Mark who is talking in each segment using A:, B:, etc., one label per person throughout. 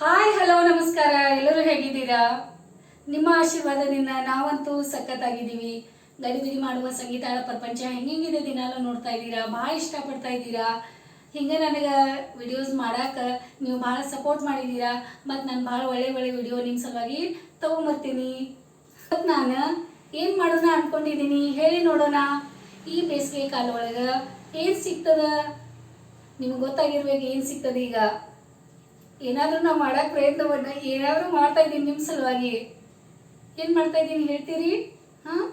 A: Hi hello ನಮಸ್ಕಾರ. ಎಲ್ಲರೂ ಹೇಗಿದ್ದೀರಾ? ನಿಮ್ಮ ಆಶೀರ್ವಾದದಿಂದ ನಾವಂತೂ ಸಖತ್ತಾಗಿದ್ದೀವಿ. ಗಡಿಬಿಡಿ ಮಾಡುವ ಸಂಗೀತಾಳ ಪ್ರಪಂಚ ಹೆಂಗಿದೆ ದಿನಾಲು ನೋಡ್ತಾ ಇದ್ದೀರಾ? ಭಾಳ ಇಷ್ಟಪಡ್ತಾ ಇದ್ದೀರಾ? ಹಿಂಗೆ ನನಗೆ ವಿಡಿಯೋಸ್ ಮಾಡಕ್ಕೆ ನೀವು ಭಾಳ ಸಪೋರ್ಟ್ ಮಾಡಿದ್ದೀರಾ? ಮತ್ತು ನಾನು ಭಾಳ ಒಳ್ಳೆ ಒಳ್ಳೆ ವಿಡಿಯೋ ನಿಮ್ಮ ಸಲುವಾಗಿ ತಗೊಂಬರ್ತೀನಿ. ಮತ್ತು ನಾನು ಏನು ಮಾಡೋಣ ಅನ್ಕೊಂಡಿದ್ದೀನಿ ಹೇಳಿ ನೋಡೋಣ. ಈ ಬೇಸಿಗೆ ಕಾಲ ಒಳಗೆ ಏನು ಸಿಗ್ತದ? ನಿಮ್ಗೆ ಗೊತ್ತಾಗಿರ್ಬೇಕು ಏನು ಸಿಗ್ತದೆ ಈಗ. ಏನಾದರೂ ನಾವು ಪ್ರಯತ್ನ ಪ್ರಯತ್ನವನ್ನ ಏನಾದರೂ ಮಾಡ್ತಾ ಇದ್ದೀನಿ ನಿಮ್ಮ ಸಲುವಾಗಿ. ಏನು ಮಾಡ್ತಾ ಇದ್ದೀನಿ ಹೇಳ್ತೀರಿ? ಹಾಂ?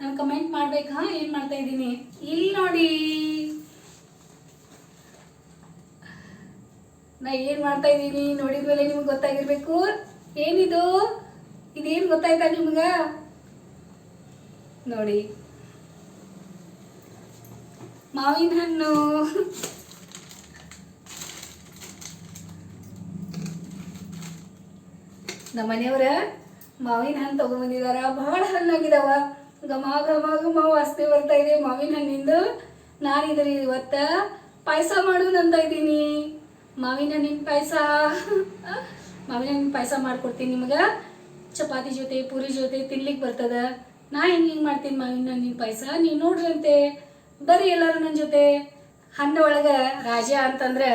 A: ನಾನು ಕಮೆಂಟ್ ಮಾಡ್ಬೇಕು ಏನು ಮಾಡ್ತಾ ಇದ್ದೀನಿ? ಇಲ್ಲಿ ನೋಡಿ. ನಾ ಏನು ಮಾಡ್ತಾ ಇದ್ದೀನಿ ನೋಡಿದ್ಮೇಲೆ ನಿಮ್ಗೆ ಗೊತ್ತಾಗಿರ್ಬೇಕು. ಏನಿದು? ಇದೇನು ಗೊತ್ತಾಯ್ತಾ ನಿಮ್ಗೆ? ನೋಡಿ. ಮಾವಿನ ಹಣ್ಣು. ನಮ್ಮ ಮನೆಯವ್ರ ಮಾವಿನ ಹಣ್ಣು ತೊಗೊಂಬಂದಿದಾರ ಭಾಳ ಹಣ್ಣಾಗಿದಾವ. ಘಮ ಘಮ ಘಮ ವಾಸನೆ ಬರ್ತಾ ಇದೆ ಮಾವಿನ ಹಣ್ಣಿಂದು. ನಾನು ಇದ್ರ ಇವತ್ತ ಪಾಯಸ ಅಂತ ಇದ್ದೀನಿ. ಮಾವಿನ ಹಣ್ಣಿನ ಪಾಯಸ. ಮಾವಿನ ಹಣ್ಣಿನ ಪಾಯಸ ಮಾಡ್ಕೊಡ್ತೀನಿ ನಿಮ್ಗೆ. ಚಪಾತಿ ಜೊತೆ, ಪೂರಿ ಜೊತೆ ತಿನ್ಲಿಕ್ಕೆ ಬರ್ತದ. ನಾ ಹೆಂಗೆ ಹಿಂಗೆ ಮಾಡ್ತೀನಿ ಮಾವಿನ ಹಣ್ಣಿನ ಪಾಯಸ? ನೀವು ನೋಡ್ರಂತೆ. ಬರ್ರಿ ಎಲ್ಲರೂ ನನ್ನ ಜೊತೆ. ಹಣ್ಣು ಒಳಗೆ ರಾಜ ಅಂತಂದ್ರೆ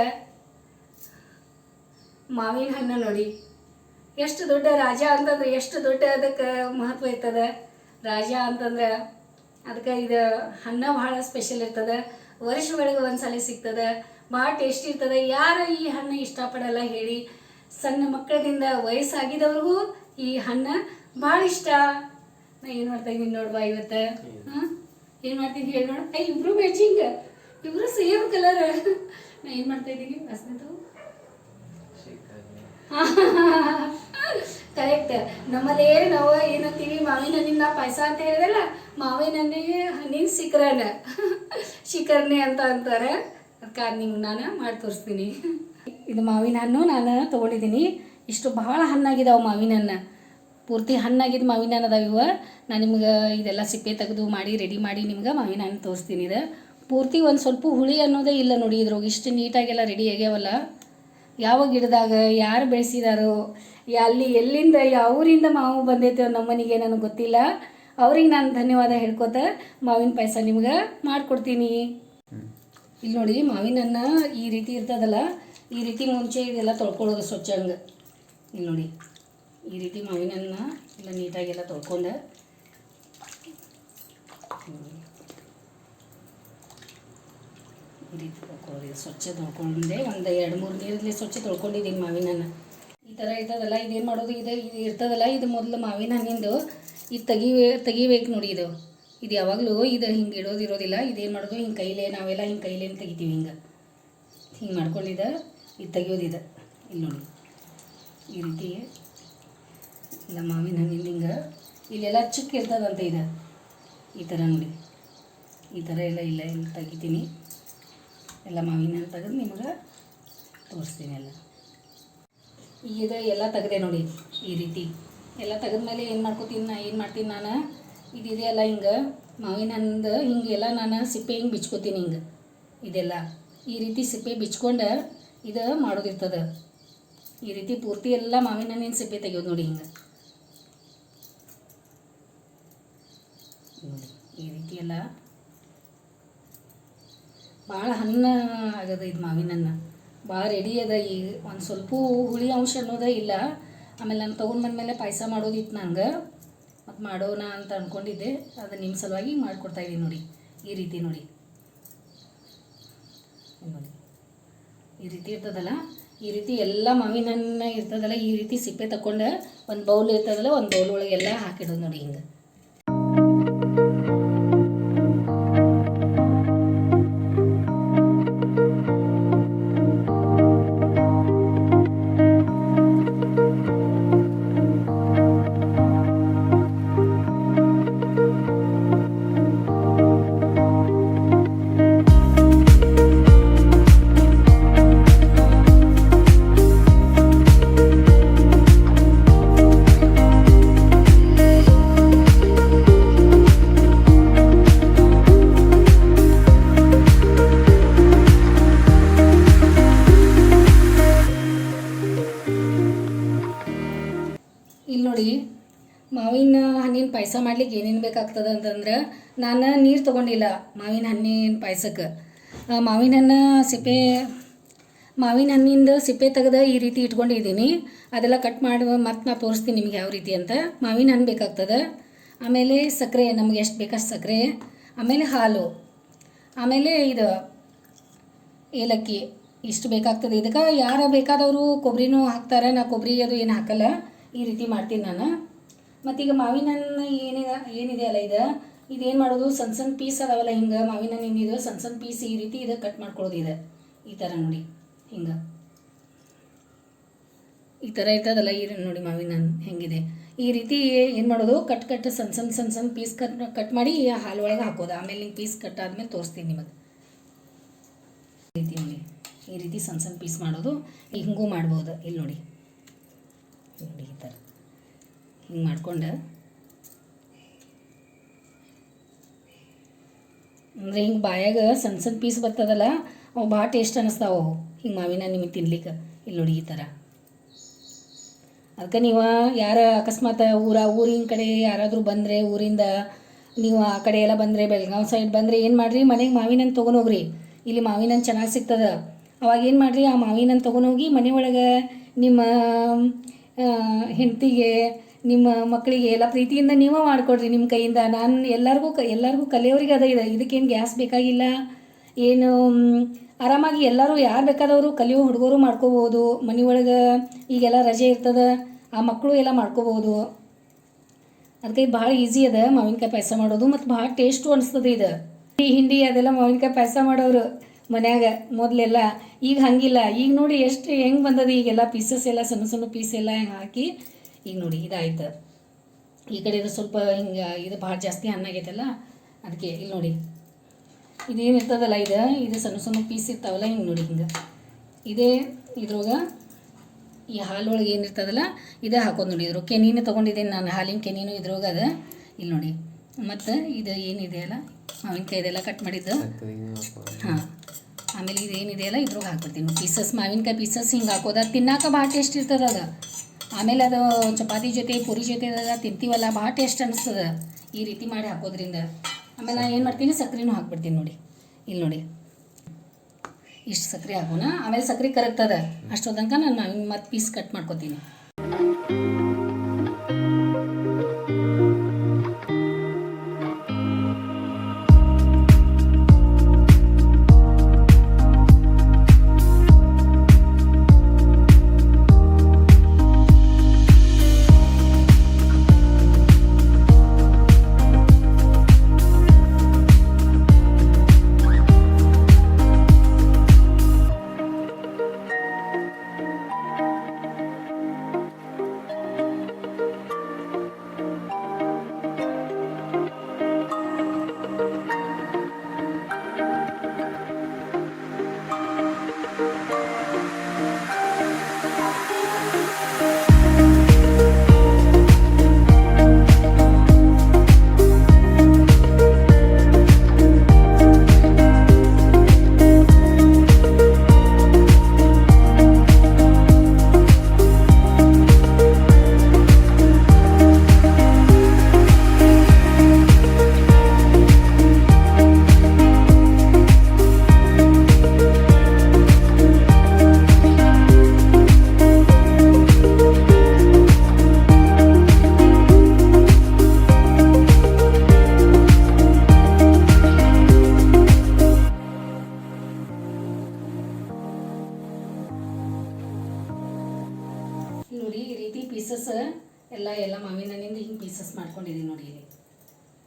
A: ಮಾವಿನ ಹಣ್ಣು ನೋಡಿ. ಎಷ್ಟು ದೊಡ್ಡ ರಾಜ ಅಂತಂದ್ರೆ ಎಷ್ಟು ದೊಡ್ಡ ಅದಕ್ಕೆ ಮಹತ್ವ ಇರ್ತದ. ರಾಜ ಅಂತಂದ್ರೆ ಅದಕ್ಕೆ ಇದು ಹಣ್ಣ ಭಾಳ ಸ್ಪೆಷಲ್ ಇರ್ತದೆ. ವರ್ಷ ಒಳಗೆ ಒಂದ್ಸಲ ಸಿಗ್ತದೆ. ಭಾಳ ಟೇಸ್ಟಿ ಇರ್ತದೆ. ಯಾರು ಈ ಹಣ್ಣು ಇಷ್ಟಪಡಲ್ಲ ಹೇಳಿ. ಸಣ್ಣ ಮಕ್ಕಳಿಂದ ವಯಸ್ಸಾಗಿದವ್ರಿಗೂ ಈ ಹಣ್ಣು ಭಾಳ ಇಷ್ಟ. ನಾ ಏನು ಮಾಡ್ತಾ ಇದ್ದೀನಿ ನೋಡ್ಬಾ ಇವತ್ತು. ಹಾಂ ಏನು ಮಾಡ್ತೀನಿ ಹೇಳಿ ನೋಡ. ಐ ಇಬ್ರು ಮ್ಯಾಚಿಂಗ್ ಇಬ್ರು ಸೇಮ್ ಕಲರ್ ನಾ ಏನು ಮಾಡ್ತಾ ಇದ್ದೀನಿ? ವಾಸನೆದು ಕರೆಕ್ಟ್ ನಮ್ಮಲ್ಲಿ ನಾವು ಏನಂತೀವಿ? ಮಾವಿನ ಹಣ್ಣಿನ ಪಾಯಸ ಅಂತ ಹೇಳಿದಲ್ಲ ಮಾವಿನ ಹಣ್ಣಿಗೆ ಹಣ್ಣಿನ ಶಿಖರಣ. ಶಿಖರಣೆ ಅಂತ ಅಂತಾರೆ. ಅದಕ್ಕೆ ನಿಮ್ಗೆ ನಾನು ಮಾಡಿ ತೋರಿಸ್ತೀನಿ. ಇದು ಮಾವಿನ ಹಣ್ಣು, ನಾನು ತೊಗೊಂಡಿದ್ದೀನಿ. ಇಷ್ಟು ಭಾಳ ಹಣ್ಣಾಗಿದಾವೆ ಮಾವಿನ ಹಣ್ಣು. ಪೂರ್ತಿ ಹಣ್ಣಾಗಿದ್ದು ಮಾವಿನ ಹಣ್ಣು ಅದಾವ ಇವ. ನಾನು ನಿಮ್ಗೆ ಇದೆಲ್ಲ ಸಿಪ್ಪೆ ತೆಗೆದು ಮಾಡಿ ರೆಡಿ ಮಾಡಿ ನಿಮ್ಗೆ ಮಾವಿನ ಹಣ್ಣು ತೋರಿಸ್ತೀನಿ ಇದು. ಪೂರ್ತಿ ಒಂದು ಸ್ವಲ್ಪ ಹುಳಿ ಅನ್ನೋದೇ ಇಲ್ಲ ನೋಡಿ ಇದ್ರೊಳಗೆ. ಇಷ್ಟು ನೀಟಾಗೆಲ್ಲ ರೆಡಿ ಆಗ್ಯಾವಲ್ಲ. ಯಾವ ಗಿಡದಾಗ ಯಾರು ಬೆಳೆಸಿದಾರೋ ಅಲ್ಲಿ ಎಲ್ಲಿಂದ ಯಾವೂರಿಂದ ಮಾವು ಬಂದೈತೆ ನಮ್ಮ ಮನೆಗೆ ನನಗೆ ಗೊತ್ತಿಲ್ಲ. ಅವ್ರಿಗೆ ನಾನು ಧನ್ಯವಾದ ಹೇಳ್ಕೊತ ಮಾವಿನ ಪಾಯಸ ನಿಮ್ಗೆ ಮಾಡಿಕೊಡ್ತೀನಿ. ಇಲ್ಲಿ ನೋಡಿ ಮಾವಿನ ಹಣ್ಣ ಈ ರೀತಿ ಇರ್ತದಲ್ಲ, ಈ ರೀತಿ ಮುಂಚೆ ಇದೆಲ್ಲ ತೊಳ್ಕೊಳ್ಳೋದು ಸ್ವಚ್ಛ ಹಂಗೆ. ಇಲ್ಲಿ ನೋಡಿ, ಈ ರೀತಿ ಮಾವಿನ ಹಣ್ಣ ಎಲ್ಲ ನೀಟಾಗೆಲ್ಲ ತೊಳ್ಕೊಂಡು ತೊಳ್ಕೊಳ್ಳೋದು ಇದು ಸ್ವಚ್ಛ ತೊಳ್ಕೊಂಡೆ ಒಂದು ಎರಡು ಮೂರು ನೀರಲ್ಲಿ ಸ್ವಚ್ಛ ತೊಳ್ಕೊಂಡಿದ್ದೀನಿ ಮಾವಿನ ಹಣ್ಣು ಈ ಥರ ಇರ್ತದಲ್ಲ, ಇದೇನು ಮಾಡೋದು? ಇದು ಇದು ಇರ್ತದಲ್ಲ, ಇದು ಮೊದಲು ಮಾವಿನ ಹಣ್ಣಿಂದು ಇದು ತೆಗಿವೇ, ತೆಗಿಬೇಕು ನೋಡಿ ಇದು. ಇದು ಯಾವಾಗಲೂ ಇದು ಹಿಂಗೆ ಇಡೋದು ಇರೋದಿಲ್ಲ. ಇದೇನು ಮಾಡೋದು? ಹಿಂಗೆ ಕೈಲೇ, ನಾವೆಲ್ಲ ಹಿಂಗೆ ಕೈಲೇನು ತೆಗಿತೀವಿ ಹಿಂಗೆ. ಹಿಂಗೆ ಮಾಡ್ಕೊಂಡಿದ್ದ, ಇದು ತೆಗಿಯೋದಿದೆ ಇಲ್ಲಿ ನೋಡಿ. ಈ ರೀತಿ ಇಲ್ಲ ಮಾವಿನ ಹಣ್ಣಿಂದ ಹಿಂಗೆ. ಇಲ್ಲೆಲ್ಲ ಚಿಕ್ಕ ಇರ್ತದಂತೆ ಇದು. ಈ ಥರ ನೋಡಿ. ಈ ಥರ ಎಲ್ಲ ಇಲ್ಲ, ಇಲ್ಲಿ ತೆಗಿತೀನಿ. ಎಲ್ಲ ಮಾವಿನ ಹಣ್ಣು ತೆಗೆದು ನಿಮಗೆ ತೋರಿಸ್ತೀನಿ ಎಲ್ಲ ಈಗ ಎಲ್ಲ ತೆಗೆದೆ ನೋಡಿ, ಈ ರೀತಿ. ಎಲ್ಲ ತೆಗೆದ್ಮೇಲೆ ಏನು ಮಾಡ್ಕೋತೀನಿ ನಾ, ಏನು ಮಾಡ್ತೀನಿ ನಾನು? ಇದಿದೆಯಲ್ಲ ಹಿಂಗೆ, ಮಾವಿನ ಹಣ್ಣು ಹಿಂಗೆಲ್ಲ ನಾನು ಸಿಪ್ಪೆ ಹಿಂಗೆ ಬಿಚ್ಕೋತೀನಿ ಹಿಂಗೆ. ಇದೆಲ್ಲ. ಈ ರೀತಿ ಸಿಪ್ಪೆ ಬಿಚ್ಕೊಂಡು ಇದು ಮಾಡೋದಿರ್ತದೆ. ಈ ರೀತಿ ಪೂರ್ತಿ ಎಲ್ಲ ಮಾವಿನ ಹಣ್ಣಿನ ಸಿಪ್ಪೆ ತೆಗೆಯೋದು ನೋಡಿ ಹಿಂಗೆ. ನೋಡಿ, ಈ ರೀತಿ ಎಲ್ಲ ಭಾಳ ಹಣ್ಣು ಆಗದ ಇದು ಮಾವಿನ ಹಣ್ಣು ಭಾಳ ರೆಡಿ ಅದ ಈಗ ಒಂದು ಸ್ವಲ್ಪ ಹುಳಿ ಅಂಶ ಅನ್ನೋದೇ ಇಲ್ಲ. ಆಮೇಲೆ ನಾನು ತೊಗೊಂಡು ಬಂದಮೇಲೆ ಪಾಯಸ ಮಾಡೋದಿತ್ತು ನಂಗೆ. ಮತ್ತು ಮಾಡೋಣ ಅಂತ ಅಂದ್ಕೊಂಡಿದ್ದೆ ಅದು ನಿಮ್ಮ ಸಲುವಾಗಿ ಇದ್ದೀನಿ ನೋಡಿ, ಈ ರೀತಿ ನೋಡಿ. ನೋಡಿ. ಈ ರೀತಿ ಇರ್ತದಲ್ಲ, ಈ ರೀತಿ ಎಲ್ಲ ಮಾವಿನಣ್ಣ ಇರ್ತದಲ್ಲ, ಈ ರೀತಿ ಸಿಪ್ಪೆ ತಗೊಂಡು ಒಂದು ಬೌಲ್ ಇರ್ತದಲ್ಲ, ಒಂದು ಬೌಲ್ ಒಳಗೆಲ್ಲ ಹಾಕಿಡೋದು ನೋಡಿ ಹಿಂಗೆ. ಪಾಯಸ ಮಾಡ್ಲಿಕ್ಕೆ ಏನೇನು ಬೇಕಾಗ್ತದೆ ಅಂತಂದ್ರೆ ನಾನು ನೀರು ತೊಗೊಂಡಿಲ್ಲ, ಮಾವಿನ ಹಣ್ಣಿನ ಪಾಯಸಕ್ಕೆ. ಮಾವಿನ ಹಣ್ಣು ಸಿಪ್ಪೆ, ಮಾವಿನ ಹಣ್ಣಿಂದ ಸಿಪ್ಪೆ ತೆಗೆದು ಈ ರೀತಿ ಇಟ್ಕೊಂಡಿದ್ದೀನಿ. ಅದೆಲ್ಲ ಕಟ್ ಮಾಡಿ, ಮತ್ತೆ ನಾ ತೋರಿಸ್ತೀನಿ ನಿಮ್ಗೆ ಯಾವ ರೀತಿ ಅಂತ. ಮಾವಿನ ಹಣ್ಣು ಬೇಕಾಗ್ತದೆ. ಆಮೇಲೆ ಸಕ್ಕರೆ ನಮ್ಗೆ ಎಷ್ಟು ಬೇಕಷ್ಟು ಸಕ್ಕರೆ ಆಮೇಲೆ ಹಾಲು. ಆಮೇಲೆ ಇದು ಏಲಕ್ಕಿ, ಇಷ್ಟು ಬೇಕಾಗ್ತದೆ. ಇದಕ್ಕೆ ಯಾರು ಬೇಕಾದವರು ಕೊಬ್ಬರಿನೂ ಹಾಕ್ತಾರೆ, ನಾ ಕೊಬ್ಬರಿ ಅದು ಏನು ಹಾಕಲ್ಲ, ಈ ರೀತಿ ಮಾಡ್ತೀನಿ ನಾನು. ಮತ್ತೀಗ ಮಾವಿನ ಹಣ್ಣು ಏನಿದೆ ಏನಿದೆ ಅಲ್ಲ ಇದು? ಇದೇನು ಮಾಡೋದು? ಸಣ್ಣ ಸಣ್ಣ ಪೀಸ್ ಅದಾವಲ್ಲ ಹಿಂಗೆ ಮಾವಿನ ಹಣ್ಣು ಏನಿದೆ ಸಣ್ಣ ಸಣ್ಣ ಪೀಸ್ ಈ ರೀತಿ ಇದು ಕಟ್ ಮಾಡ್ಕೊಳ್ಳೋದು ಇದೆ. ಈ ಥರ ನೋಡಿ, ಹಿಂಗೆ. ಈ ಥರ ಇರ್ತದಲ್ಲ ಈ ನೋಡಿ ಮಾವಿನ ಹಣ್ಣು ಹೆಂಗಿದೆ. ಈ ರೀತಿ ಏನು ಮಾಡೋದು? ಕಟ್ ಕಟ್ ಸಣ್ಣ ಸಣ್ಣ ಸಣ್ಣ ಸಣ್ಣ ಪೀಸ್ ಕಟ್ ಕಟ್ ಮಾಡಿ ಹಾಲು ಒಳಗೆ ಹಾಕೋದು. ಆಮೇಲೆ ಹಿಂಗೆ ಪೀಸ್ ಕಟ್ ಆದಮೇಲೆ ತೋರಿಸ್ತೀನಿ ನಿಮಗೆ. ಈ ರೀತಿ ನೋಡಿ, ಈ ರೀತಿ ಸಣ್ಣ ಸಣ್ಣ ಪೀಸ್ ಮಾಡೋದು. ಹಿಂಗೂ ಮಾಡ್ಬೋದು. ಇಲ್ಲಿ ನೋಡಿ. ನೋಡಿ ಈ ಥರ ಹಿಂಗೆ ಮಾಡಿಕೊಂಡು. ಅಂದರೆ ಹಿಂಗೆ ಬಾಯಾಗ ಸಣ್ಣ ಸಣ್ಣ ಪೀಸ್ ಬರ್ತದಲ್ಲ, ಅವು ಭಾಳ ಟೇಸ್ಟ್ ಅನ್ನಿಸ್ತಾವೆ ಅವು. ಹಿಂಗೆ ಮಾವಿನ ನಿಮಗೆ ತಿನ್ಲಿಕ್ಕೆ ಇಲ್ಲಿ ನೋಡಿ ಈ ಥರ ಅದಕ್ಕೆ ನೀವು ಯಾರ ಅಕಸ್ಮಾತ್ ಊರ, ಊರಿನ ಕಡೆ ಯಾರಾದರೂ ಬಂದರೆ, ಊರಿಂದ ನೀವು ಆ ಕಡೆ ಎಲ್ಲ ಬಂದರೆ, ಬೆಳಗಾವಿ ಸೈಡ್ ಬಂದರೆ ಏನು ಮಾಡಿರಿ? ಮನೆಗೆ ಮಾವಿನ ಹಣ್ಣು ತೊಗೊಂಡೋಗ್ರಿ ಇಲ್ಲಿ ಮಾವಿನ ಹಣ್ಣು ಚೆನ್ನಾಗಿ ಸಿಗ್ತದೆ. ಅವಾಗ ಏನು ಮಾಡಿರಿ? ಆ ಮಾವಿನ ಹಣ್ಣು ತೊಗೊಂಡೋಗಿ ಮನೆ ಒಳಗೆ ನಿಮ್ಮ ಹೆಂಡತಿಗೆ ನಿಮ್ಮ ಮಕ್ಕಳಿಗೆ ಎಲ್ಲ ಪ್ರೀತಿಯಿಂದ ನೀವೇ ಮಾಡಿಕೊಡ್ರಿ ನಿಮ್ಮ ಕೈಯಿಂದ. ನಾನು ಎಲ್ಲರಿಗೂ ಕ, ಎಲ್ಲರಿಗೂ ಕಲಿಯೋರಿಗೆ ಅದ ಇದೆ. ಇದಕ್ಕೇನು ಗ್ಯಾಸ್ ಬೇಕಾಗಿಲ್ಲ. ಏನು ಆರಾಮಾಗಿ ಎಲ್ಲರೂ ಯಾರು ಬೇಕಾದವರು ಕಲಿಯೋ ಹುಡುಗರು ಮಾಡ್ಕೋಬೋದು. ಒಳಗೆ ಈಗೆಲ್ಲ ರಜೆ ಇರ್ತದೆ, ಆ ಮಕ್ಕಳು ಎಲ್ಲ ಮಾಡ್ಕೋಬೋದು. ಅದಕ್ಕೆ ಭಾಳ ಈಸಿ ಅದ ಮಾವಿನಕಾಯಿ ಪಾಯಸ ಮಾಡೋದು ಮತ್ತು ಭಾಳ ಟೇಸ್ಟು ಅನಿಸ್ತದೆ ಇದು. ಈ ಹಿಂಡಿ ಅದೆಲ್ಲ ಮಾವಿನಕಾಯಿ ಪಾಯಸ ಮಾಡೋರು ಮನ್ಯಾಗ ಮೊದಲೆಲ್ಲ. ಈಗ ಹಂಗಿಲ್ಲ. ಈಗ ನೋಡಿ ಎಷ್ಟು ಹೆಂಗೆ ಬಂದದ ಈಗೆಲ್ಲ ಪೀಸಸ್ ಎಲ್ಲ, ಸಣ್ಣ ಸಣ್ಣ ಪೀಸ್ ಎಲ್ಲ ಹಾಕಿ ಈಗ ನೋಡಿ ಇದಾಯ್ತು. ಈ ಕಡೆ ಇದು ಸ್ವಲ್ಪ ಹಿಂಗೆ ಇದು ಭಾಳ ಜಾಸ್ತಿ ಹಣ್ಣಾಗೈತಲ್ಲ ಅದಕ್ಕೆ ಇಲ್ಲಿ ನೋಡಿ. ಇದೇನು ಇರ್ತದಲ್ಲ ಇದು? ಇದು ಸಣ್ಣ ಸಣ್ಣ ಪೀಸ್ ಇರ್ತಾವಲ್ಲ ಹಿಂಗೆ ನೋಡಿ ಹಿಂಗೆ. ಇದೇ ಇದ್ರೊಳಗೆ ಈ ಹಾಲೊಳಗೆ ಏನು ಇರ್ತದಲ್ಲ ಇದೇ ಹಾಕೋದು ನೋಡಿ ಇದ್ರ. ಕೆನೀನು ತೊಗೊಂಡಿದ್ದೀನಿ ನಾನು ಹಾಲಿನ ಕೆನೀನು ಇದ್ರೊಳಗೆ ಅದು. ಇಲ್ಲಿ ನೋಡಿ. ಮತ್ತು ಇದು ಏನಿದೆ ಅಲ್ಲ ಮಾವಿನಕಾಯಿ ಇದೆಲ್ಲ ಕಟ್ ಮಾಡಿದ್ದು. ಹಾಂ. ಆಮೇಲೆ ಇದು ಏನಿದೆಯಲ್ಲ ಇದ್ರೊಳಗೆ ಹಾಕ್ಬಿಡ್ತೀನಿ ಪೀಸಸ್ ಮಾವಿನಕಾಯಿ ಪೀಸಸ್ ಹಿಂಗೆ ಹಾಕೋದು ಅದು ತಿನ್ನಾಕ ಭಾಳ ಟೇಸ್ಟ್ ಇರ್ತದೆ ಅದು. ಆಮೇಲೆ ಅದು ಚಪಾತಿ ಜೊತೆ, ಪೂರಿ ಜೊತೆ ತಿಂತೀವಲ್ಲ ಭಾಳ ಟೇಸ್ಟ್ ಅನಿಸ್ತದೆ ಈ ರೀತಿ ಮಾಡಿ ಹಾಕೋದ್ರಿಂದ. ಆಮೇಲೆ ನಾನು ಏನು ಮಾಡ್ತೀನಿ ಸಕ್ಕರೆನೂ ಹಾಕ್ಬಿಡ್ತೀನಿ ನೋಡಿ. ಇಲ್ಲಿ ನೋಡಿ. ಇಷ್ಟು ಸಕ್ಕರೆ ಹಾಕೋಣ. ಆಮೇಲೆ ಸಕ್ಕರೆ ಕರಗ್ತದೆ. ಅಷ್ಟೋ ತನಕ ನಾನು ಮತ್ತೆ ಪೀಸ್ ಕಟ್ ಮಾಡ್ಕೊತೀನಿ.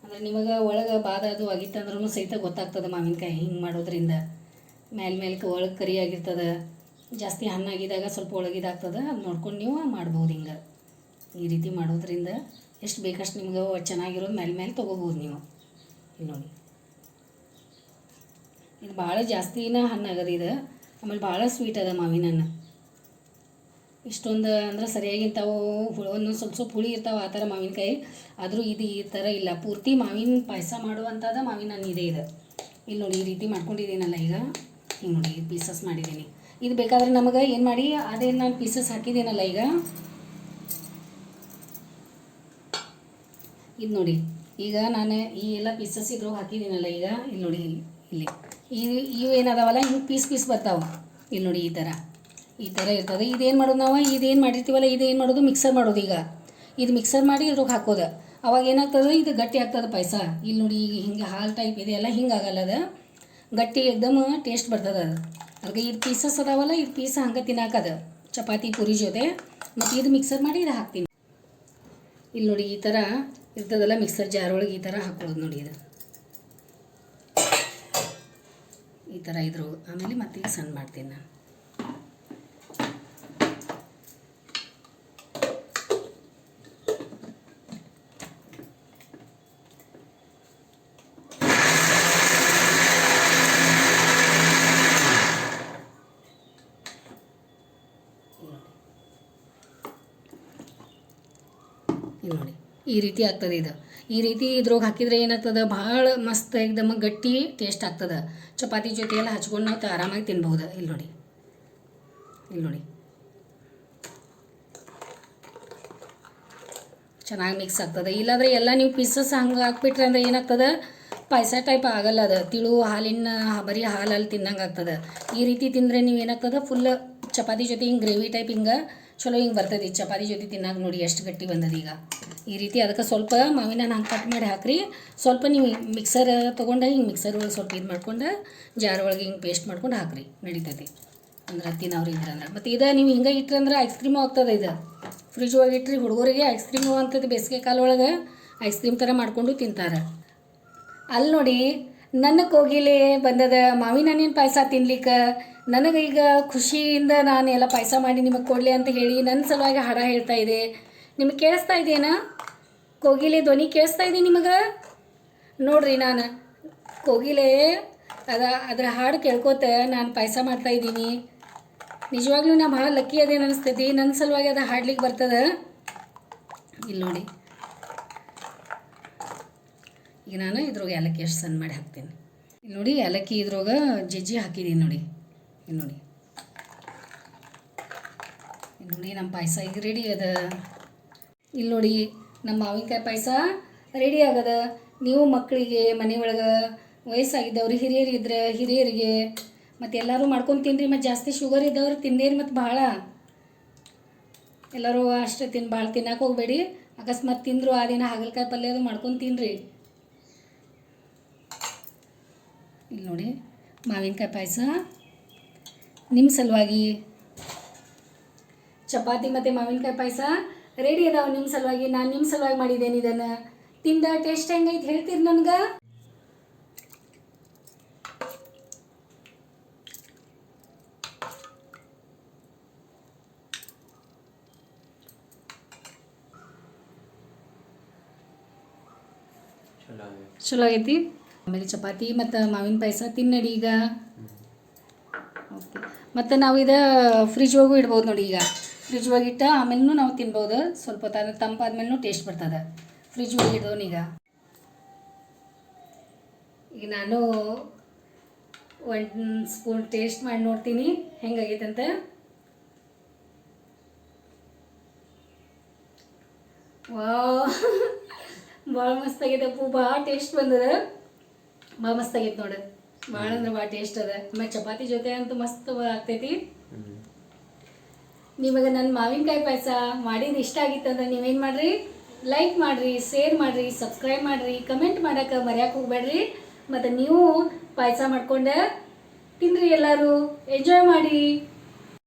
A: ಅಂದರೆ ನಿಮಗೆ ಒಳಗೆ ಬಾದ ಅದು ಆಗಿತ್ತಂದ್ರೂ ಸಹಿತ ಗೊತ್ತಾಗ್ತದೆ ಮಾವಿನಕಾಯಿ ಹಿಂಗೆ ಮಾಡೋದ್ರಿಂದ. ಮೇಲೆ ಮೇಲೆ ಒಳಗೆ ಕರಿ ಆಗಿರ್ತದೆ ಜಾಸ್ತಿ ಹಣ್ಣಾಗಿದ್ದಾಗ ಸ್ವಲ್ಪ ಒಳಗಿದಾಗ್ತದೆ. ಅದು ನೋಡ್ಕೊಂಡು ನೀವು ಮಾಡ್ಬೋದು ಹಿಂಗೆ. ಈ ರೀತಿ ಮಾಡೋದ್ರಿಂದ ಎಷ್ಟು ಬೇಕಷ್ಟು ನಿಮ್ಗೆ ಚೆನ್ನಾಗಿರೋದು ಮೇಲೆ ಮೇಲೆ ತೊಗೋಬೋದು ನೀವು. ಇಲ್ಲಿ ನೋಡಿ. ಇದು ಭಾಳ ಜಾಸ್ತಿನ ಹಣ್ಣಾಗದ ಇದು. ಆಮೇಲೆ ಭಾಳ ಸ್ವೀಟ್ ಅದ ಮಾವಿನ ಹಣ್ಣು ಇಷ್ಟೊಂದು ಅಂದ್ರೆ ಸರಿಯಾಗಿ ಇಂಥವು ಹುಳ, ಒಂದೊಂದು ಸ್ವಲ್ಪ ಸ್ವಲ್ಪ ಹುಳಿ ಇರ್ತಾವೆ ಆ ಥರ ಮಾವಿನಕಾಯಿ. ಆದರೂ ಇದು ಈ ಥರ ಇಲ್ಲ. ಪೂರ್ತಿ ಮಾವಿನ ಪಾಯಸ ಮಾಡುವಂಥದ್ದು ಮಾವಿನ ಹಣ್ಣು ಇದೆ ಇದು. ಇಲ್ಲಿ ನೋಡಿ ಈ ರೀತಿ ಮಾಡ್ಕೊಂಡಿದ್ದೀನಲ್ಲ ಈಗ. ಹಿಂಗೆ ನೋಡಿ ಪೀಸಸ್ ಮಾಡಿದ್ದೀನಿ. ಇದು ಬೇಕಾದ್ರೆ ನಮಗೆ ಏನು ಮಾಡಿ ಅದೇ ನಾನು ಪೀಸಸ್ ಹಾಕಿದ್ದೀನಲ್ಲ ಈಗ. ಇದು ನೋಡಿ. ಈಗ ನಾನು ಈ ಎಲ್ಲ ಪೀಸಸ್ ಇದ್ರು ಹಾಕಿದ್ದೀನಲ್ಲ ಈಗ. ಇಲ್ಲಿ ನೋಡಿ ಇಲ್ಲಿ. ಇಲ್ಲಿ ಇವು ಏನದಾವಲ್ಲ ಹಿಂಗೆ ಪೀಸ್ ಪೀಸ್ ಬರ್ತಾವೆ. ಇಲ್ಲಿ ನೋಡಿ ಈ ಥರ. ಈ ಥರ ಇರ್ತದೆ. ಇದೇನು ಮಾಡೋದು ನಾವು? ಇದೇನು ಮಾಡಿರ್ತೀವಲ್ಲ, ಇದೇನು ಮಾಡೋದು? ಮಿಕ್ಸರ್ ಮಾಡೋದು ಈಗ. ಇದು ಮಿಕ್ಸರ್ ಮಾಡಿ ಇದ್ರಾಗ ಹಾಕೋದು. ಅವಾಗ ಏನಾಗ್ತದೆ? ಇದು ಗಟ್ಟಿ ಆಗ್ತದೆ ಪಾಯಸ. ಇಲ್ಲಿ ನೋಡಿ ಈಗ ಹಿಂಗೆ ಹಾಲು ಟೈಪ್ ಹಿಂಗೆ ಆಗಲ್ಲ ಅದು. ಗಟ್ಟಿ ಎಕ್ದಮ್ ಟೇಸ್ಟ್ ಬರ್ತದೆ ಅದು. ಅದಕ್ಕೆ ಇದು ಪೀಸಸ್ ಅದಾವಲ್ಲ, ಇದು ಪೀಸ ಹಂಗೆ ತಿನ್ನಾಕದ. ಚಪಾತಿ, ಪುರಿ ಜೊತೆ. ಮತ್ತು ಇದು ಮಿಕ್ಸರ್ ಮಾಡಿ ಇದು ಹಾಕ್ತೀನಿ. ಇಲ್ಲಿ ನೋಡಿ ಈ ಥರ ಇರ್ತದಲ್ಲ ಮಿಕ್ಸರ್ ಜಾರ್ ಒಳಗೆ ಈ ಥರ ಹಾಕೊಳ್ಳೋದು ನೋಡಿ ಇದು. ಈ ಥರ ಇದ್ರು ಆಮೇಲೆ ಮತ್ತೆ ಈಗ ಸಣ್ಣ ಮಾಡ್ತೀನಿ ನಾನು ಇಲ್ಲಿ ನೋಡಿ ಈ ರೀತಿ ಆಗ್ತದೆ ಇದು. ಈ ರೀತಿ ಇದ್ರೊಳಗೆ ಹಾಕಿದ್ರೆ ಏನಾಗ್ತದೆ? ಭಾಳ ಮಸ್ತ್ ಎಕ್ದಮ್ ಗಟ್ಟಿ ಟೇಸ್ಟ್ ಆಗ್ತದೆ. ಚಪಾತಿ ಜೊತೆ ಎಲ್ಲ ಹಚ್ಕೊಂಡು ನಾವು ಆರಾಮಾಗಿ ತಿನ್ಬಹುದು. ಇಲ್ಲಿ ನೋಡಿ. ಇಲ್ಲಿ ನೋಡಿ. ಚೆನ್ನಾಗಿ ಮಿಕ್ಸ್ ಆಗ್ತದೆ. ಇಲ್ಲಾಂದ್ರೆ ಎಲ್ಲ ನೀವು ಪೀಸಸ್ ಹಂಗೆ ಹಾಕ್ಬಿಟ್ರೆ ಅಂದ್ರೆ ಏನಾಗ್ತದೆ? ಪಾಯಸ ಟೈಪ್ ಆಗಲ್ಲ ಅದು. ತಿಳು, ಹಾಲಿನ, ಬರೀ ಹಾಲಲ್ಲಿ ತಿನ್ನಂಗೆ ಆಗ್ತದೆ. ಈ ರೀತಿ ತಿಂದರೆ ನೀವು ಏನಾಗ್ತದೆ? ಫುಲ್ ಚಪಾತಿ ಜೊತೆ ಹಿಂಗೆ ಗ್ರೇವಿ ಟೈಪ್ ಹಿಂಗೆ ಚಲೋ ಹಿಂಗೆ ಬರ್ತದೆ, ಚಪಾತಿ ಜೊತೆ ತಿನ್ನಾಗ ನೋಡಿ ಎಷ್ಟು ಗಟ್ಟಿ ಬಂದದ ಈಗ. ಈ ರೀತಿ ಅದಕ್ಕೆ ಸ್ವಲ್ಪ ಮಾವಿನ ಹಂಗೆ ಕಟ್ ಮಾಡಿ ಹಾಕ್ರಿ. ಸ್ವಲ್ಪ ನೀವು ಮಿಕ್ಸರ್ ತೊಗೊಂಡು ಹಿಂಗೆ ಮಿಕ್ಸರ್ ಒಳಗೆ ಸ್ವಲ್ಪ ಇದು ಮಾಡ್ಕೊಂಡು ಜಾರ್ ಒಳಗೆ ಹಿಂಗೆ ಪೇಸ್ಟ್ ಮಾಡ್ಕೊಂಡು ಹಾಕ್ರಿ. ನಡೀತೈತಿ. ಅಂದ್ರೆ ತಿನ್ನೋರು ಇದ್ರೆ ಅಂದ್ರೆ ಮತ್ತು ಇದು ನೀವು ಹಿಂಗೆ ಇಟ್ರಂದ್ರೆ ಐಸ್ ಕ್ರೀಮು ಆಗ್ತದೆ ಇದು. ಫ್ರಿಜ್ ಒಳಗೆ ಇಟ್ರಿ ಹುಡುಗರಿಗೆ ಐಸ್ ಕ್ರೀಮು ಅಂತದ್ದು ಬೇಸಿಗೆ ಕಾಲ ಒಳಗೆ ಐಸ್ ಕ್ರೀಮ್ ಥರ ಮಾಡಿಕೊಂಡು ತಿಂತಾರೆ. ಅಲ್ಲಿ ನೋಡಿ, ನನ್ನ ಕೋಗಿಲೆ ಬಂದದ ಮಾವಿನ ಹಣ್ಣಿನ ಪಾಯಸ ತಿನ್ಲಿಕ್ಕೆ? ನನಗೆ ಈಗ ಖುಷಿಯಿಂದ ನಾನು ಎಲ್ಲ ಪಾಯಸ ಮಾಡಿ ನಿಮಗೆ ಕೊಡಲಿ ಅಂತ ಹೇಳಿ ನನ್ನ ಸಲುವಾಗಿ ಹಾಡ ಹೇಳ್ತಾ ಇದೆ. ನಿಮಗೆ ಕೇಳಿಸ್ತಾ ಇದೆಯಾ ಕೋಗಿಲೆ ಧ್ವನಿ ಕೇಳಿಸ್ತಾ ಇದೆ ನಿಮಗೆ? ನೋಡ್ರಿ ನಾನು. ಕೋಗಿಲೆ ಅದ, ಅದರ ಹಾಡು ಕೇಳ್ಕೊತ ನಾನು ಪಾಯಸ ಮಾಡ್ತಾ ಇದ್ದೀನಿ. ನಿಜವಾಗ್ಲೂ ನಾ ಭಾಳ ಲಕ್ಕಿ ಅದೇನು ಅನಿಸ್ತೈತಿ ನನ್ನ ಸಲುವಾಗಿ ಅದು ಹಾಡ್ಲಿಕ್ಕೆ ಬರ್ತದೆ? ಇಲ್ಲಿ ನೋಡಿ. ಈಗ ನಾನು ಇದ್ರೊಳಗೆ ಏಲಕ್ಕಿ ಎಷ್ಟು ಸಣ್ಣ ಮಾಡಿ ಹಾಕ್ತೀನಿ. ಇಲ್ಲಿ ನೋಡಿ ಏಲಕ್ಕಿ ಇದ್ರೊಳಗೆ ಜಜ್ಜಿ ಹಾಕಿದ್ದೀನಿ ನೋಡಿ. ನೋಡಿ. ನೋಡಿ ನಮ್ಮ ಪಾಯಸ ಈಗ ರೆಡಿ ಅದ ಇಲ್ಲಿ ನೋಡಿ ನಮ್ಮ ಮಾವಿನಕಾಯಿ ಪಾಯಸ ರೆಡಿ ಆಗದ. ನೀವು ಮಕ್ಕಳಿಗೆ, ಮನೆ ಮನೆಯೊಳಗೆ ವಯಸ್ಸಾಗಿದ್ದವ್ರು, ಹಿರಿಯರು ಇದ್ರೆ ಹಿರಿಯರಿಗೆ, ಮತ್ತು ಎಲ್ಲರೂ ಮಾಡ್ಕೊಂಡು ತಿನ್ರಿ, ಮತ್ತು ಜಾಸ್ತಿ ಶುಗರ್ ಇದ್ದವ್ರು ತಿನ್ನೇರಿ ಮತ್ತು ಭಾಳ ಎಲ್ಲರೂ ಅಷ್ಟೇ ತಿನ್ ಭಾಳ ತಿನ್ನಕ್ಕೆ ಹೋಗಬೇಡಿ. ಅಕಸ್ಮಾತ್ ತಿಂದರು ಆ ದಿನ ಹಾಗಲಕಾಯಿ ಪಲ್ಯ ಅದು ಮಾಡ್ಕೊಂಡು ತಿನ್ನಿರಿ ಇಲ್ಲಿ ನೋಡಿ ಮಾವಿನಕಾಯಿ ಪಾಯಸ. ನಿಮ್ಮ ಸಲುವಾಗಿ. ಚಪಾತಿ ಮತ್ತು ಮಾವಿನಕಾಯಿ ಪಾಯಸ ರೆಡಿ ಅದಾವೆ ನಿಮ್ಮ ಸಲುವಾಗಿ. ನಾನು ನಿಮ್ಮ ಸಲುವಾಗಿ ಮಾಡಿದ್ದೇನೆ ಇದನ್ನು. ತಿಂದ ಟೇಸ್ಟ್ ಹೆಂಗೈತೆ ಹೇಳ್ತೀರಿ ನನಗೆ?
B: ಚಲೋ ಆಗೈತೆ.
A: ಆಮೇಲೆ ಚಪಾತಿ ಮತ್ತು ಮಾವಿನ ಪಾಯಸ ತಿನ್ನಡಿ ಈಗ. ಓಕೆ. ಮತ್ತು ನಾವು ಇದು ಫ್ರಿಜ್ ಒಳಗೂ ಇಡ್ಬೋದು ನೋಡಿ ಈಗ. ಫ್ರಿಜ್ ಒಳಗೆ ಇಟ್ಟು ಆಮೇಲೂ ನಾವು ತಿನ್ಬೋದು. ಸ್ವಲ್ಪ ಹೊತ್ತು ತಂಪಾದ್ಮೇಲೂ ಟೇಸ್ಟ್ ಬರ್ತದೆ. ಫ್ರಿಜ್ ಒಳಗೆ ಇಡೋನು ಈಗ. ಈಗ ನಾನು ಒಂದು ಸ್ಪೂನ್ ಟೇಸ್ಟ್ ಮಾಡಿ ನೋಡ್ತೀನಿ. ಹೆಂಗಾಗೈತಂತೆ. ವಾವ್. ಭಾಳ ಮಸ್ತ್ ಆಗೈತೆ ಅಪ್ಪು ಭಾಳ ಟೇಸ್ಟ್ ಬಂದದ. ಭಾಳ ಮಸ್ತ್ ಆಗೈತೆ ನೋಡು. ಭಾಳ ಅಂದ್ರೆ ಭಾಳ ಟೇಸ್ಟ್ ಅದ. ಆಮೇಲೆ ಚಪಾತಿ ಜೊತೆ ಅಂತೂ ಮಸ್ತ್ ಆಗ್ತೈತಿ. ನಿಮಗೆ ನನ್ನ ಮಾವಿನಕಾಯಿ ಪಾಯಸ ಮಾಡಿದ್ದು ಇಷ್ಟ ಆಗಿತ್ತಂದ್ರೆ ನೀವೇನು ಮಾಡ್ರಿ? ಲೈಕ್ ಮಾಡಿರಿ ಶೇರ್ ಮಾಡಿರಿ ಸಬ್ಸ್ಕ್ರೈಬ್ ಮಾಡಿರಿ ಕಮೆಂಟ್ ಮಾಡಕ್ಕೆ ಮರ್ಯಾಕೆ ಹೋಗ್ಬೇಡ್ರಿ. ಮತ್ತು ನೀವು ಪಾಯಸ ಮಾಡ್ಕೊಂಡು ತಿನ್ನಿರಿ ಎಲ್ಲರೂ. ಎಂಜಾಯ್ ಮಾಡಿ.